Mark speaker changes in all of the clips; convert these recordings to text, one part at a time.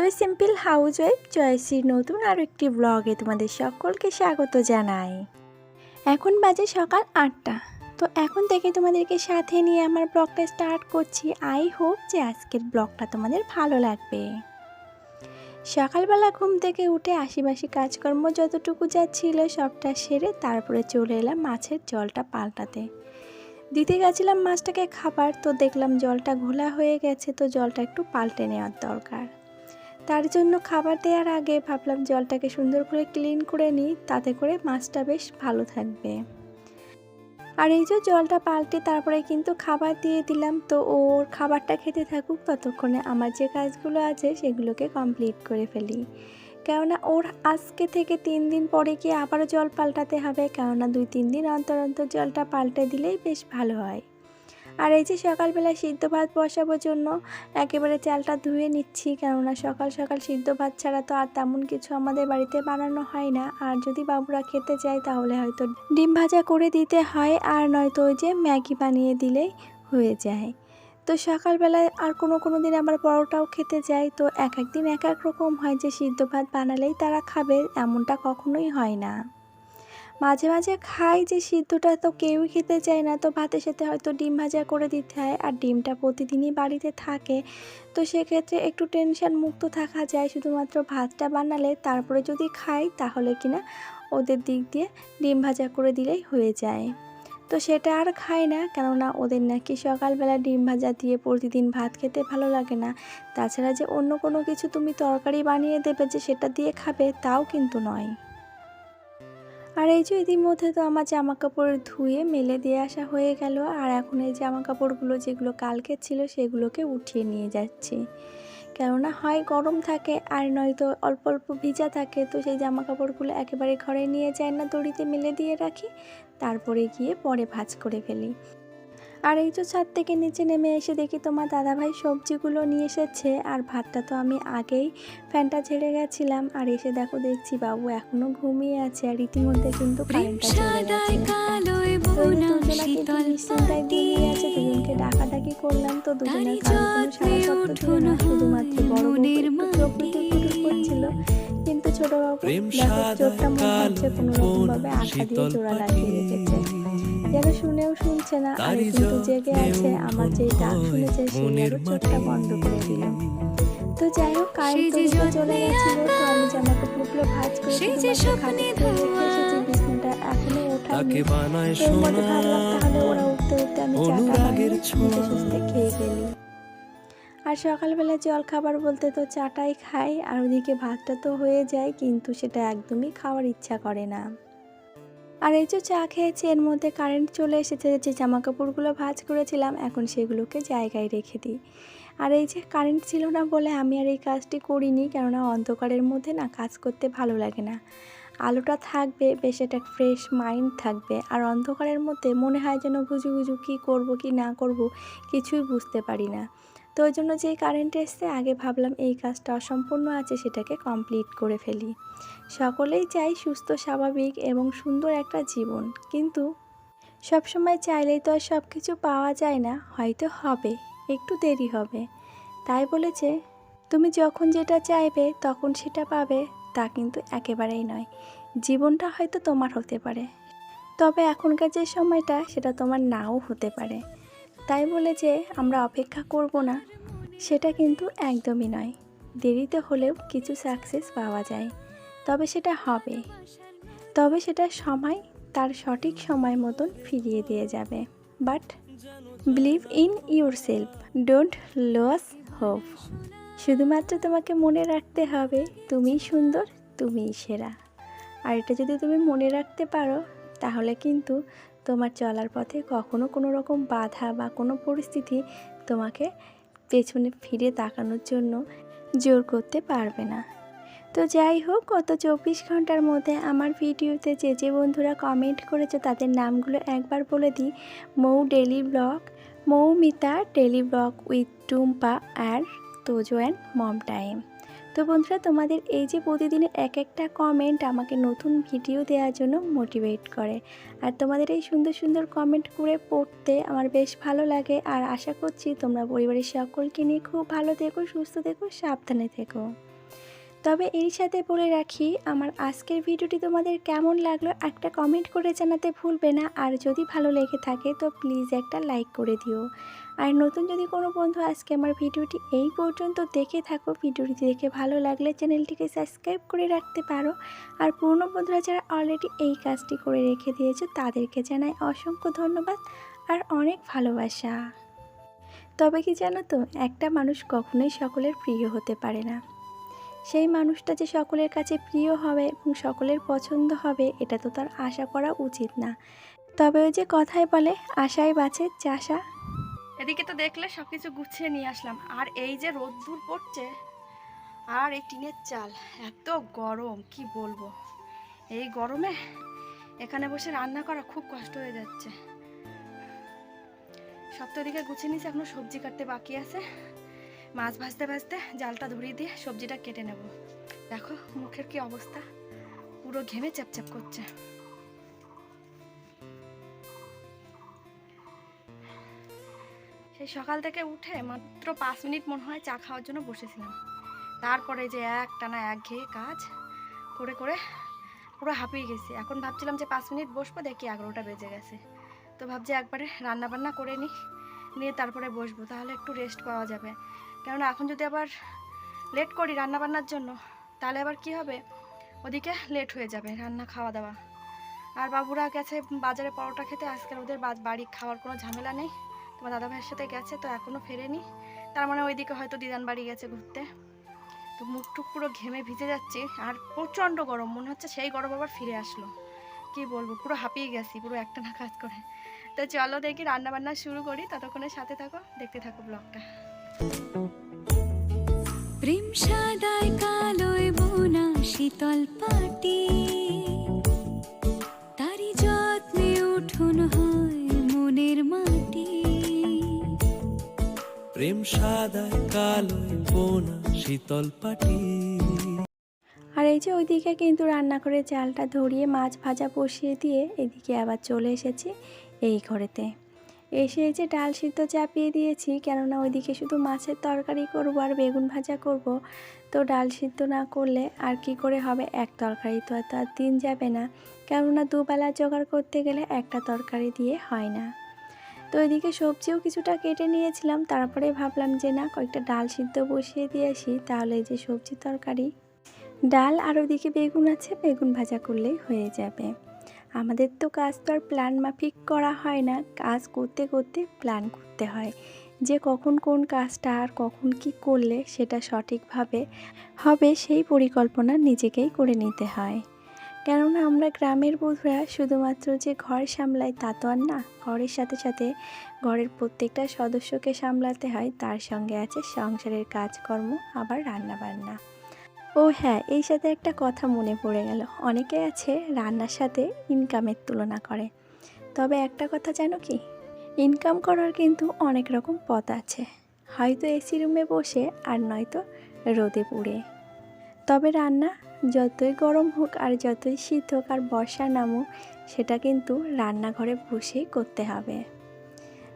Speaker 1: তো simple house wife জয়শ্রীর নতুন আরও একটি ব্লগে তোমাদের সকলকে স্বাগত জানাই। এখন বাজে সকাল আটটা। তো এখন থেকে তোমাদেরকে সাথে নিয়ে আমার ব্লগটা স্টার্ট করছি। আই হোপ যে আজকের ব্লগটা তোমাদের ভালো লাগবে। সকালবেলা ঘুম থেকে উঠে আশিবাসি কাজকর্ম যতটুকু যা ছিল সবটা সেরে তারপরে চলে এলাম মাছের জলটা পাল্টাতে। দিতে গেছিলাম মাছটাকে খাবার, তো দেখলাম জলটা ঘোলা হয়ে গেছে, তো জলটা একটু পাল্টে নেওয়ার দরকার। তার জন্য খাবার দেওয়ার আগে ভাবলাম জলটাকে সুন্দর করে ক্লিন করে নিই, তাতে করে মাছটা বেশ ভালো থাকবে। আর এই যে জলটা পাল্টে তারপরে কিন্তু খাবার দিয়ে দিলাম, তো ওর খাবারটা খেতে থাকুক, ততক্ষণে আমার যে কাজগুলো আছে সেগুলোকে কমপ্লিট করে ফেলি। কেননা ওর আজকে থেকে তিন দিন পরে গিয়ে আবারও জল পাল্টাতে হবে, কেননা দুই তিন দিন অন্তর অন্তর জলটা পাল্টে দিলেই বেশ ভালো হয়। আর এই যে সকালবেলা সিদ্ধ ভাত বসাবার জন্য, একেবারে চালটা ধুয়ে নিচ্ছি, কেননা সকাল সকাল সিদ্ধ ভাত ছাড়া তো আর তেমন কিছু আমাদের বাড়িতে বানানো হয় না। আর যদি বাবুরা খেতে চায় তাহলে হয়তো ডিম ভাজা করে দিতে হয়, আর নয়তো ওই যে ম্যাগি বানিয়ে দিলেই হয়ে যায়। তো সকালবেলায় আর কোনো কোনো দিন আবার পরোটাও খেতে যায় তো এক এক দিন এক এক রকম হয় যে সিদ্ধ ভাত বানালেই তারা খাবে, এমনটা কখনোই হয় না। মাঝে মাঝে খাই যে সিদ্ধটা তো কেউই খেতে চায় না, তো ভাতের সাথে হয়তো ডিম ভাজা করে দিতে হয়। আর ডিমটা প্রতিদিনই বাড়িতে থাকে, তো সেক্ষেত্রে একটু টেনশন মুক্ত থাকা যায়। শুধুমাত্র ভাতটা বানালে তারপরে যদি খাই, তাহলে কিনা ওদের দিক দিয়ে ডিম ভাজা করে দিলেই হয়ে যায়। তো সেটা আর খায় না, কেননা ওদের নাকি সকালবেলা ডিম ভাজা দিয়ে প্রতিদিন ভাত খেতে ভালো লাগে না। তাছাড়া যে অন্য কোনো কিছু তুমি তরকারি বানিয়ে দেবে যে সেটা দিয়ে খাবে, তাও কিন্তু নয়। আর এই যে ইতিমধ্যে তো আমার জামা কাপড় ধুয়ে মেলে দিয়ে আসা হয়ে গেল। আর এখন এই জামা কাপড়গুলো যেগুলো কালকে ছিল সেগুলোকে উঠিয়ে নিয়ে যাচ্ছি। কেননা হয় গরম থাকে আর নয়তো অল্প অল্প ভিজা থাকে, তো সেই জামা কাপড়গুলো একেবারে ঘরে নিয়ে যায় না দড়িতে মেলে দিয়ে রাখি, তারপরে গিয়ে পরে ভাজ করে ফেলি। আর এই যে ছাদ থেকে নিচে নেমে এসে দেখি তোমার দাদাভাই সবজিগুলো নিয়ে এসেছে আর ভাতটা তো আমি আগেই ফ্যানটা ছেড়ে গেছিলাম। আর এসে দেখো দেখছি বাবু এখনও ঘুমিয়ে আছে আর ইতিমধ্যে কিন্তু তো দুজনকে ডাকাডাকি করলাম তো দুজনের শুধুমাত্র বড় করছিল কিন্তু ছোট বাবু চোখটা মনে হচ্ছে কোনো রকম ভাবে আশা দিয়ে জোড়া লাগিয়ে রেখেছে। যেন শুনেও শুনছে না আর কিন্তু জেগে আছে আমার যে ডাক শুনেছে সেই আরও চোখটা বন্ধ করে দিলাম তো যাই হোক কারেন্ট তো চলে গেছিল তো আমি জামা কাপড়গুলো ভাঁজ করে বিছানাটা এখনও ওঠাইনি
Speaker 2: তাকে বানায় সোনা।
Speaker 1: তাহলে ওরা উঠতে উঠতে আমি চাটা বানিয়ে
Speaker 2: অনুরাগের ছোঁয়া।
Speaker 1: সুস্থে খেয়ে ফেলি। আর সকালবেলা জল খাবার বলতে তো চাটাই খাই আর ওদিকে ভাতটা তো হয়ে যায় কিন্তু সেটা একদমই খাওয়ার ইচ্ছা করে না। আর এই যে চা খেয়েছি, এর মধ্যে কারেন্ট চলে এসেছে, যে জামা কাপড়গুলো ভাঁজ করেছিলাম, এখন সেগুলোকে জায়গায় রেখে দিই। আর এই যে কারেন্ট ছিল না বলে আমি আর এই কাজটি করিনি, কেননা অন্ধকারের মধ্যে না কাজ করতে ভালো লাগে না। আলোটা থাকবে, বেশ একটা ফ্রেশ মাইন্ড থাকবে, আর অন্ধকারের মধ্যে মনে হয় যেন গুজু গুজু কী করব, কি না করব, কিছুই বুঝতে পারি না। তো ওই জন্য যেই কারেন্ট এসছে, আগে ভাবলাম এই কাজটা অসম্পূর্ণ আছে, সেটাকে কমপ্লিট করে ফেলি। সকলেই চাই সুস্থ, স্বাভাবিক এবং সুন্দর একটা জীবন। কিন্তু সবসময় চাইলেই তো আর সব কিছু পাওয়া যায় না, হয়তো হবে, একটু দেরি হবে। তাই বলেছে, তুমি যখন যেটা চাইবে, তখন সেটা পাবে। তা কিন্তু একেবারেই নয়। জীবনটা হয়তো তোমার হতে পারে। তবে এখনকার যে সময়টা, সেটা তোমার নাও হতে পারে। তাই বলে যে আমরা অপেক্ষা করব না, সেটা কিন্তু একদমই নয়। দেরিতে হলেও কিছু সাকসেস পাওয়া যায়, তবে সেটা হবে। তবে সেটা সময়, তার সঠিক সময় মতন ফিরিয়ে দিয়ে যাবে। But believe in yourself don't lose hope শুধুমাত্র তোমাকে মনে রাখতে হবে তুমিই সুন্দর তুমিই সেরা। আর এটা যদি তুমি মনে রাখতে পারো, তাহলে কিন্তু তোমার চলার পথে কখনো কোনো রকম বাধা বা কোনো পরিস্থিতি তোমাকে পেছনে ফিরে তাকানোর জন্য জোর করতে পারবে না। তো যাই হোক, গত চব্বিশ ঘণ্টার মধ্যে আমার ভিডিওতে যে যে বন্ধুরা কমেন্ট করেছে তাদের নামগুলো একবার বলে দিই। Mou daily blog, Moumita daily blog with Tumpa R Tojo and mom time তো বন্ধুরা, তোমাদের এই যে প্রতিদিনের এক একটা কমেন্ট আমাকে নতুন ভিডিও দেওয়ার জন্য মোটিভেট করে। আর তোমাদের এই সুন্দর সুন্দর কমেন্ট করে পড়তে আমার বেশ ভালো লাগে। আর আশা করছি তোমরা পরিবারের সকলকে নিয়ে খুব ভালো থেকো, সুস্থ থেকো, সাবধানে থেকো। তবে এর সাথে বলে রাখি, আমার আজকের ভিডিওটি তোমাদের কেমন লাগল একটা কমেন্ট করে জানাতে ভুলবে না। আর যদি ভালো লেগে থাকে, তো প্লিজ একটা লাইক করে দিও। আর নতুন যদি কোনো বন্ধু আজকে আমার ভিডিওটি এই পর্যন্ত দেখে থাকো, ভিডিওটি দেখে ভালো লাগলে চ্যানেলটিকে সাবস্ক্রাইব করে রাখতে পারো। আর পুরনো বন্ধুরা যারা অলরেডি এই কাজটি করে রেখে দিয়েছ, তাদেরকে জানাই অসংখ্য ধন্যবাদ আর অনেক ভালোবাসা। তবে কি জানো তো, একটা মানুষ কখনোই সকলের প্রিয় হতে পারে না। সেই মানুষটা যে সকলের কাছে প্রিয় হবে এবং সকলের পছন্দ হবে, এটা তো তার আশা করা উচিত না। তবে ওই যে কথায় বলে আশায় বাঁচে, চাষা।
Speaker 2: এদিকে তো দেখলে সব কিছু গুছিয়ে নিয়ে আসলাম। আর এই যে রোদ্দুর পড়ছে, আর এই টিনের চাল, এত গরম, কি বলব? এই গরমে এখানে বসে রান্না করা খুব কষ্ট হয়ে যাচ্ছে। সব তো এদিকে গুছিয়ে নিয়েছি, এখনও সবজি কাটতে বাকি আছে। মাছ ভাজতে ভাজতে জালটা ধরিয়ে দিয়ে সবজিটা কেটে নেব। দেখো মুখের কি অবস্থা, পুরো ঘেমে চ্যাপচ্যাপ করছে। সেই সকাল থেকে উঠে মাত্র পাঁচ মিনিট মনে হয় চা খাওয়ার জন্য বসেছিলাম। তারপরে যে এক টানা এক ঘেয়ে কাজ করে করে পুরো হাঁপিয়ে গেছি। এখন ভাবছিলাম যে পাঁচ মিনিট বসবো, দেখি এগারোটা বেজে গেছে। তো ভাবছি একবারে রান্না বান্না করে নিই, নিয়ে তারপরে বসবো, তাহলে একটু রেস্ট পাওয়া যাবে। কেননা এখন যদি আবার লেট করি রান্না বান্নার জন্য, তাহলে আবার কি হবে? ওদিকে লেট হয়ে যাবে রান্না, খাওয়া দাওয়া। আর বাবুরা গেছে বাজারে পরোটা খেতে, আজকাল ওদের বাড়ি খাওয়ার কোনো ঝামেলা নেই। তোমার দাদা ভাইয়ের সাথে গেছে, তো এখনও ফেরেনি। তার মানে ওইদিকে হয়তো দিদান বাড়ি গেছে ঘুরতে। তো মুখ টুক পুরো ঘেমে ভিজে যাচ্ছি, আর প্রচণ্ড গরম, মনে হচ্ছে সেই গরম আবার ফিরে আসলো। কি বলব, পুরো হাঁপিয়ে গেছি, পুরো একটা না কাজ করে। তো চলো দেখি রান্নাবান্না শুরু করি, ততক্ষণে সাথে থাকো, দেখতে থাকো ব্লগটা
Speaker 3: প্রেম সাদায় কালোয় বোনা শীতল পাটি। তারি যত্নে উঠুন হয় মনের মাটি।
Speaker 4: প্রেম সাদায় কালোয় বোনা শীতল পাটি।
Speaker 1: আর এই যে ওইদিকে কিন্তু রান্না করে চালটা ধরিয়ে মাছ ভাজা বসিয়ে দিয়ে এদিকে আবার চলে এসেছি এই ঘরেতে। এসে যে ডাল সিদ্ধ চাপিয়ে দিয়েছি, কেননা ওইদিকে শুধু মাছের তরকারি করব আর বেগুন ভাজা করব। তো ডাল সিদ্ধ না করলে আর কি করে হবে? এক তরকারি তো আর দিন যাবে না। কেননা দুবেলা জোগাড় করতে গেলে একটা তরকারি দিয়ে হয় না। তো ওইদিকে সবজিও কিছুটা কেটে নিয়েছিলাম, তারপরে ভাবলাম যে না, কয়েকটা ডাল সিদ্ধ বসিয়ে দিয়ে আসি, তাহলে যে সবজি তরকারি, ডাল আর ওদিকে বেগুন আছে, বেগুন ভাজা করলেই হয়ে যাবে। আমাদের তো কাজ তো আর প্ল্যান মাফিক করা হয় না। কাজ করতে করতে প্ল্যান করতে হয়। যে কখন কোন কাজটা আর কখন কি করলে সেটা সঠিকভাবে হবে সেই পরিকল্পনা নিজেকেই করে নিতে হয়। কেননা আমরা গ্রামের বধুরা শুধুমাত্র যে ঘর সামলাই তা তো আর না, ঘরের সাথে সাথে ঘরের প্রত্যেকটা সদস্যকে সামলাতে হয়। তার সঙ্গে আছে সংসারের কাজকর্ম, আবার রান্নাবান্না। ও হ্যাঁ এই সাথে একটা কথা মনে পড়ে গেল। অনেকে আছে রান্নার সাথে ইনকামের তুলনা করে। তবে একটা কথা জানো কি? ইনকাম করার কিন্তু অনেক রকম পথ আছে। হয়তো এসি রুমে বসে আর নয়তো রোদে পুড়ে। তবে রান্না যতই গরম হোক আর যতই শীত হোক আর বর্ষা নামুক, সেটা কিন্তু রান্নাঘরে বসেই করতে হবে।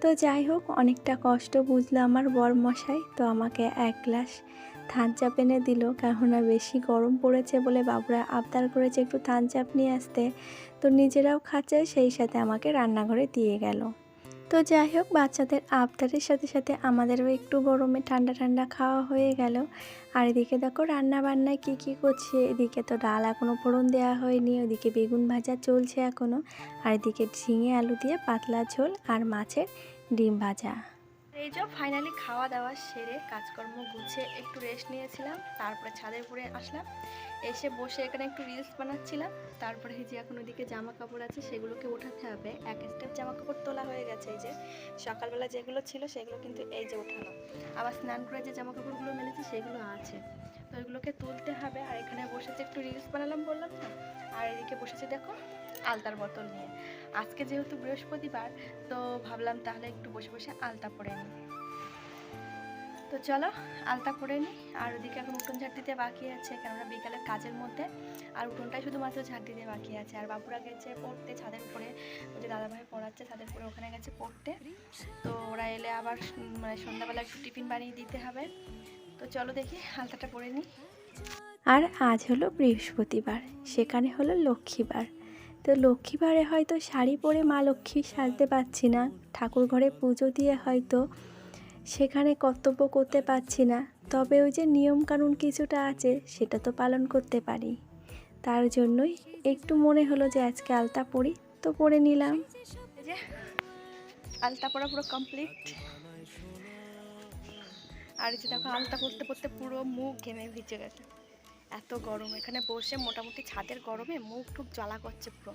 Speaker 1: তো যাই হোক, অনেকটা কষ্ট বুঝলো আমার বর মশাই তো আমাকে এক গ্লাস থান চাপ এনে দিল, কেননা বেশি গরম পড়েছে বলে বাবুরা আবদার করেছে একটু থান চাপ নিয়ে আসতে। তো নিজেরাও খাচ্ছে, সেই সাথে আমাকে রান্নাঘরে দিয়ে গেল। তো যাই হোক, বাচ্চাদের আবদারের সাথে সাথে আমাদেরও একটু গরমে ঠান্ডা ঠান্ডা খাওয়া হয়ে গেল। আর এদিকে দেখো রান্না বান্নায় কী কী করছে, এদিকে তো ডাল এখনও ফোড়ন দেওয়া হয়নি, ওদিকে বেগুন ভাজা চলছে এখনও আর এদিকে ঝিঙে আলু দিয়ে পাতলা ঝোল আর মাছের ডিম ভাজা।
Speaker 2: এই যে ফাইনালি খাওয়া দাওয়া সেরে কাজকর্ম গুছিয়ে একটু রেস্ট নিয়েছিলাম, তারপরে ছাদের উপরে আসলাম। এসে বসে এখানে একটু রিলস বানাচ্ছিলাম, তারপরে এই যে এখন ওদিকে জামা কাপড় আছে সেগুলোকে উঠাতে হবে। এক স্টেপ জামা কাপড় তোলা হয়ে গেছে এই যে। সকালবেলা যেগুলো ছিল সেগুলো কিন্তু এই যে ওঠানো। আবার স্নান করে যে জামা কাপড়গুলো মেলেছি সেগুলো আছে। তো ওইগুলোকে তুলতে হবে আর এখানে বসেছে একটু রিলস বানালাম বললাম আর এদিকে বসেছে দেখো আলতার বোতল নিয়ে। আজকে যেহেতু বৃহস্পতিবার, তো ভাবলাম তাহলে একটু বসে বসে আলতা পরে নিই তো চলো, আলতা পরে নিই আর ওদিকে এখন উঠোন ঝাড় দিতে বাকি আছে, কেননা বিকালের কাজের মধ্যে, আর উঠোনটাই শুধুমাত্র ঝাড় দিতে বাকি আছে। আর বাবুরা গেছে পড়তে ছাদের উপরে, ওই যে দাদাভাই পড়াচ্ছে ছাদের উপরে, ওখানে গেছে পড়তে। তো ওরা এলে আবার মানে সন্ধ্যাবেলা একটু টিফিন বানিয়ে দিতে হবে। তো চলো দেখি, আলতাটা পরে নিই
Speaker 1: আর আজ হলো বৃহস্পতিবার, সেখানে হলো লক্ষ্মীবার। তো লক্ষ্মীবারে হয়তো শাড়ি পরে মা লক্ষ্মী সাজতে পারছি না। ঠাকুর ঘরে পুজো দিয়ে হয়তো সেখানে কর্তব্য করতে পারছি না। তবে ওই যে নিয়মকানুন কিছুটা আছে, সেটা তো পালন করতে পারি। তার জন্যই একটু মনে হলো যে আজকে আলতা পরি, তো পরে নিলাম।
Speaker 2: আলতা পরা পুরো কমপ্লিট আর যে দেখো, আলতা পরতে পরতে পুরো মুখ ঘেমে ভিজে গেছে। এত গরম, এখানে বসে মোটামুটি ছাদের গরমে মুখ টুক জ্বালা করছে পুরো।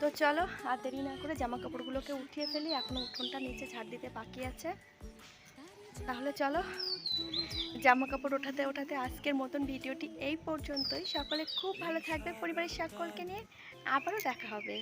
Speaker 2: তো চলো, আর দেরি না করে জামা কাপড়গুলোকে উঠিয়ে ফেলি, এখনও উঠোনটা নিচে ঝাড় দিতে বাকি আছে। তাহলে চলো জামা কাপড় ওঠাতে ওঠাতে আজকের মতন ভিডিওটি এই পর্যন্তই। সকলে খুব ভালো থাকবে পরিবারের সকলকে নিয়ে। আবারও দেখা হবে।